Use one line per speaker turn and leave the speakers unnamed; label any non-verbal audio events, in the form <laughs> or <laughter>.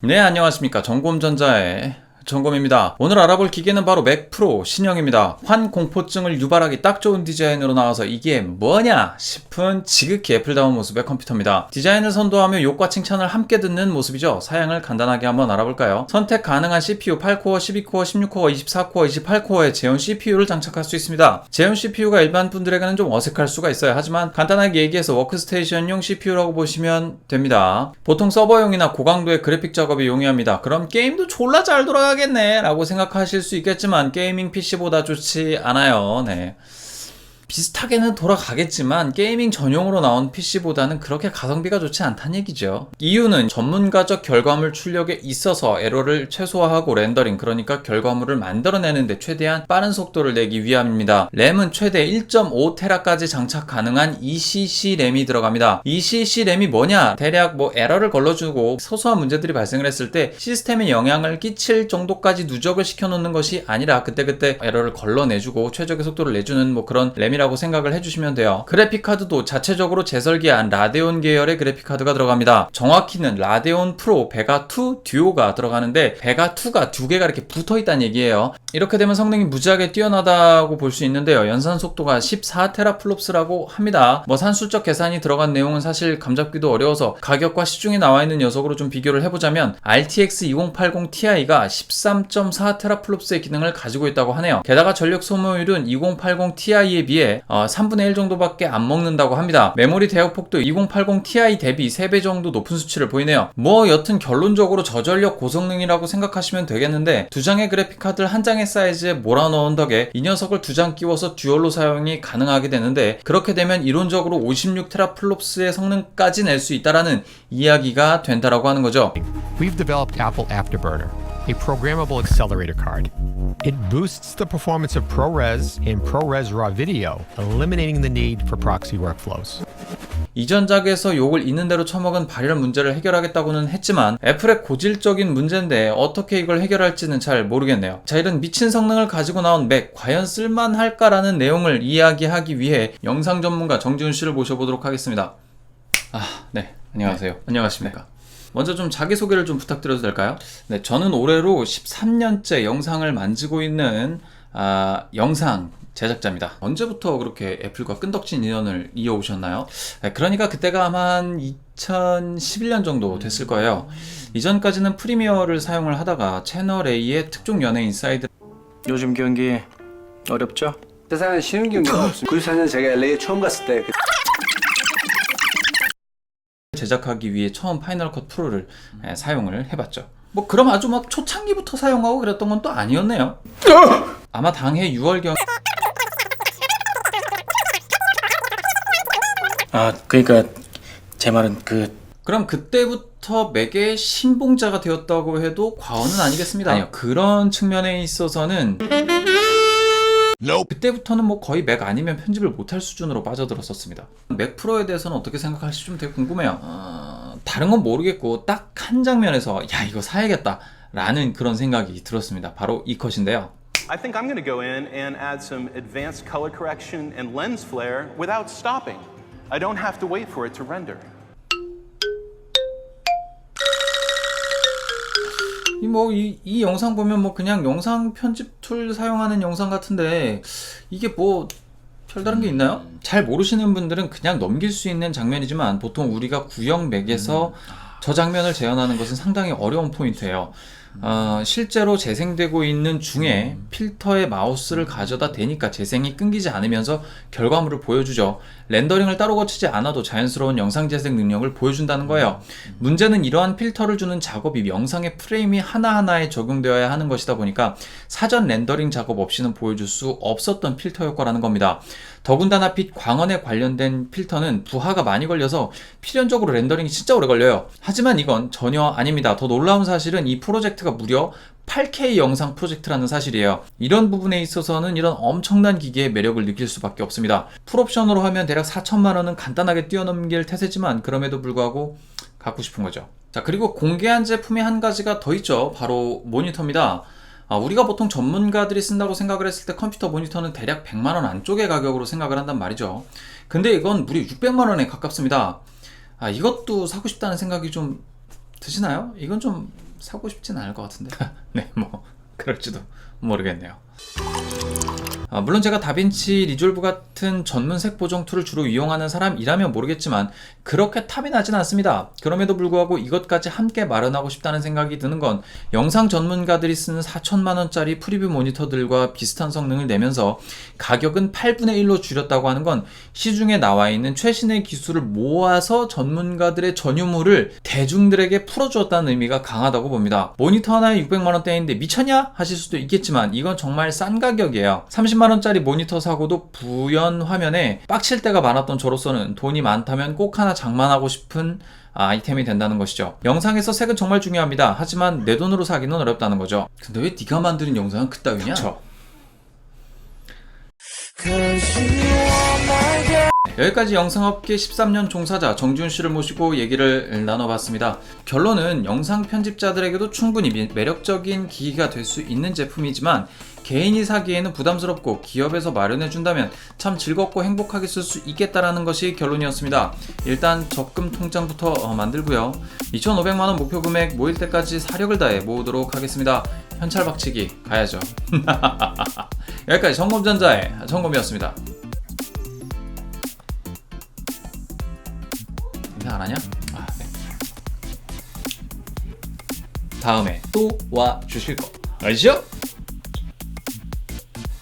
네, 안녕하십니까. 정곰전자의 정곰입니다. 오늘 알아볼 기계는 바로 맥 프로 신형입니다. 환 공포증을 유발하기 딱 좋은 디자인으로 나와서 이게 뭐냐 싶은 지극히 애플다운 모습의 컴퓨터입니다. 디자인을 선도하며 욕과 칭찬을 함께 듣는 모습이죠. 사양을 간단하게 한번 알아볼까요? 선택 가능한 CPU 8코어, 12코어, 16코어, 24코어, 28코어의 제온 CPU를 장착할 수 있습니다. 제온 CPU가 일반 분들에게는 좀 어색할 수가 있어요. 하지만 간단하게 얘기해서 워크스테이션용 CPU라고 보시면 됩니다. 보통 서버용이나 고강도의 그래픽 작업에 용이합니다. 그럼 게임도 졸라 잘 돌아가 겠네 라고 생각하실 수 있겠지만 게이밍 PC보다 좋지 않아요. 네. 비슷하게는 돌아가겠지만 게이밍 전용으로 나온 PC보다는 그렇게 가성비가 좋지 않다는 얘기죠. 이유는 전문가적 결과물 출력에 있어서 에러를 최소화하고 렌더링 그러니까 결과물을 만들어내는데 최대한 빠른 속도를 내기 위함입니다. 램은 최대 1.5테라까지 장착 가능한 ECC 램이 들어갑니다. ECC 램이 뭐냐? 대략 뭐 에러를 걸러주고 소소한 문제들이 발생을 했을 때 시스템에 영향을 끼칠 정도까지 누적을 시켜놓는 것이 아니라 그때그때 에러를 걸러내주고 최적의 속도를 내주는 뭐 그런 램이 라고 생각을 해주시면 돼요. 그래픽카드도 자체적으로 재설계한 라데온 계열의 그래픽카드가 들어갑니다. 정확히는 라데온 프로 베가2 듀오가 들어가는데 베가2가 두 개가 이렇게 붙어 있다는 얘기예요. 이렇게 되면 성능이 무지하게 뛰어나다고 볼 수 있는데요. 연산 속도가 14테라플롭스라고 합니다. 뭐 산술적 계산이 들어간 내용은 사실 감잡기도 어려워서 가격과 시중에 나와 있는 녀석으로 좀 비교를 해보자면 RTX 2080 Ti가 13.4 테라플롭스의 기능을 가지고 있다고 하네요. 게다가 전력 소모율은 2080 Ti에 비해 어, 3분의 1 정도밖에 안 먹는다고 합니다. 메모리 대역폭도 2080 Ti 대비 3배 정도 높은 수치를 보이네요. 뭐 여튼 결론적으로 저전력 고성능이라고 생각하시면 되겠는데 두 장의 그래픽카드를 한 장의 사이즈에 몰아넣은 덕에 이 녀석을 두 장 끼워서 듀얼로 사용이 가능하게 되는데 그렇게 되면 이론적으로 56테라플롭스의 성능까지 낼 수 있다라는 이야기가 된다라고 하는 거죠.
We've developed Apple Afterburner, a programmable accelerator card. It boosts the performance of ProRes and ProRes RAW video, eliminating the need for proxy workflows.
이전작에서 욕을 있는 대로 처먹은 발열 문제를 해결하겠다고는 했지만 애플의 고질적인 문제인데 어떻게 이걸 해결할지는 잘 모르겠네요. 자 이런 미친 성능을 가지고 나온 맥 과연 쓸만할까라는 내용을 이야기하기 위해 영상 전문가 정지훈 씨를 모셔보도록 하겠습니다. 아, 네. 안녕하세요. 안녕하십니까. 먼저 좀 자기소개를 좀 부탁드려도 될까요? 네, 저는 올해로 13년째 영상을 만지고 있는 아, 영상 제작자입니다. 언제부터 그렇게 애플과 끈덕진 인연을 이어오셨나요? 네, 그러니까 그때가 아마 한 2011년 정도 됐을 거예요. 이전까지는 프리미어를 사용을 하다가 채널 A의 특종 연예인 사이드
요즘 경기 어렵죠?
세상에 쉬운 경기가 없습니다. <laughs> 94년 제가 LA에 처음 갔을 때 그-
제작하기 위해 처음 파이널 컷 프로를 예, 사용을 해봤죠. 뭐 그럼 아주 막 초창기부터 사용하고 그랬던 건 또 아니었네요. 아마 당해 6월경
아 그러니까 제 말은 그
그럼 그때부터 맥의 신봉자가 되었다고 해도 과언은 아니겠습니다. 아니요 그런 측면에 있어서는 그때부터는 뭐 거의 맥 아니면 편집을 못할 수준으로 빠져들었었습니다. 맥 프로에 대해서는 어떻게 생각하실지 좀 되게 궁금해요. 어, 다른 건 모르겠고 딱 한 장면에서 야 이거 사야겠다 라는 그런 생각이 들었습니다. 바로 이 컷인데요.
I think I'm going to go in and add some advanced color correction and lens flare without stopping. I don't have to wait for it to render.
뭐 이 이 영상 보면 뭐 그냥 영상 편집 툴 사용하는 영상 같은데 이게 뭐 별다른 게 있나요? 잘 모르시는 분들은 그냥 넘길 수 있는 장면이지만 보통 우리가 구형 맥에서 저 장면을 재현하는 것은 상당히 어려운 포인트예요. 어, 실제로 재생되고 있는 중에 필터에 마우스를 가져다 대니까 재생이 끊기지 않으면서 결과물을 보여주죠. 렌더링을 따로 거치지 않아도 자연스러운 영상 재생 능력을 보여준다는 거예요. 문제는 이러한 필터를 주는 작업이 영상의 프레임이 하나하나에 적용되어야 하는 것이다 보니까 사전 렌더링 작업 없이는 보여줄 수 없었던 필터 효과라는 겁니다. 더군다나 빛 광원에 관련된 필터는 부하가 많이 걸려서 필연적으로 렌더링이 진짜 오래 걸려요. 하지만 이건 전혀 아닙니다. 더 놀라운 사실은 이 프로젝트가 무려 8K 영상 프로젝트라는 사실이에요. 이런 부분에 있어서는 이런 엄청난 기기의 매력을 느낄 수밖에 없습니다. 풀옵션으로 하면 대략 4천만 원은 간단하게 뛰어넘길 태세지만 그럼에도 불구하고 갖고 싶은 거죠. 자, 그리고 공개한 제품이 한 가지가 더 있죠. 바로 모니터입니다. 아, 우리가 보통 전문가들이 쓴다고 생각을 했을 때 컴퓨터 모니터는 대략 100만 원 안쪽의 가격으로 생각을 한단 말이죠. 근데 이건 무려 600만 원에 가깝습니다. 아, 이것도 사고 싶다는 생각이 좀 드시나요? 이건 좀 사고 싶진 않을 것 같은데. <laughs> 네, 뭐 그럴지도 모르겠네요. 아, 물론 제가 다빈치 리졸브 같은 전문 색 보 정 툴을 주로 이용하는 사람이라면 모르겠지만 그렇게 탑이 나진 않습니다. 그럼에도 불구하고 이것까지 함께 마련하고 싶다는 생각이 드는 건 영상 전문가들이 쓰는 4천만 원짜리 프리뷰 모니터들과 비슷한 성능을 내면서 가격은 8분의 1로 줄였다고 하는 건 시중에 나와 있는 최신의 기술을 모아서 전문가들의 전유물을 대중들에게 풀어주었다는 의미가 강하다고 봅니다. 모니터 하나에 600만 원대인데 미쳤냐 하실 수도 있겠지만 이건 정말 싼 가격이에요. 30만 원짜리 모니터 사고도 부연 화면에 빡칠 때가 많았던 저로서는 돈이 많다면 꼭 하나 장만하고 싶은 아이템이 된다는 것이죠. 영상에서 색은 정말 중요합니다. 하지만 내 돈으로 사기는 어렵다는 거죠. 근데 왜 네가 만드는 영상은 그따위냐? 그쵸. 여기까지 영상업계 13년 종사자 정준 씨를 모시고 얘기를 나눠봤습니다. 결론은 영상 편집자들에게도 충분히 미- 매력적인 기기가 될 수 있는 제품이지만 개인이 사기에는 부담스럽고 기업에서 마련해 준다면 참 즐겁고 행복하게 쓸 수 있겠다라는 것이 결론이었습니다. 일단 적금 통장부터 어, 만들고요. 2,500만 원 목표 금액 모일 때까지 사력을 다해 모으도록 하겠습니다. 현찰 박치기 가야죠. <laughs> 여기까지 정검전자의 정검이었습니다. 인사 안 하냐? 아, 네. 다음에 또 와 주실 거 알죠?